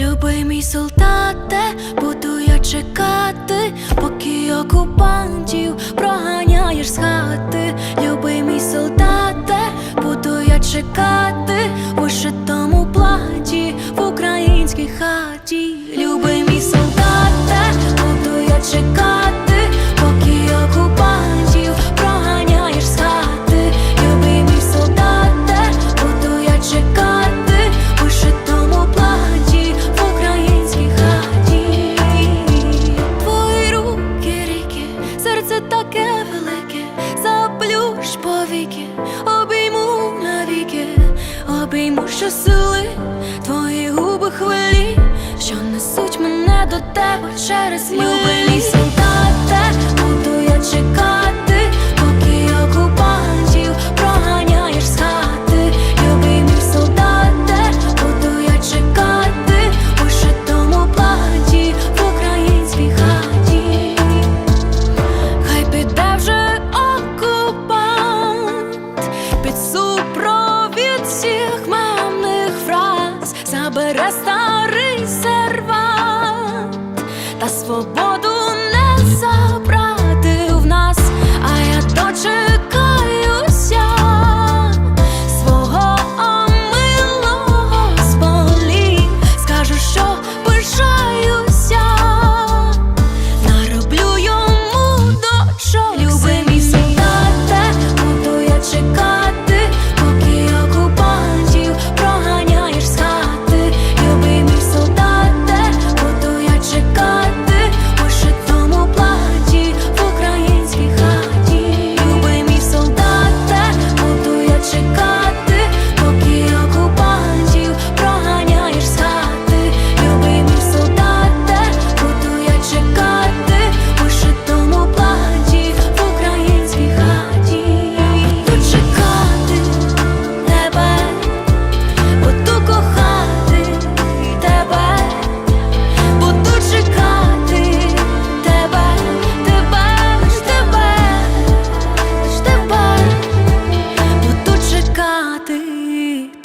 Любий мій солдате, буду я чекати, поки окупантів проганяєш з хати. Любий мій солдате, буду я чекати у шитому платі в українській хаті. Заплющ повіки, обійму навіки, обійму що сили, твої губи хвилі, що несуть мене до тебе через Любий мій for.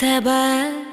тебе.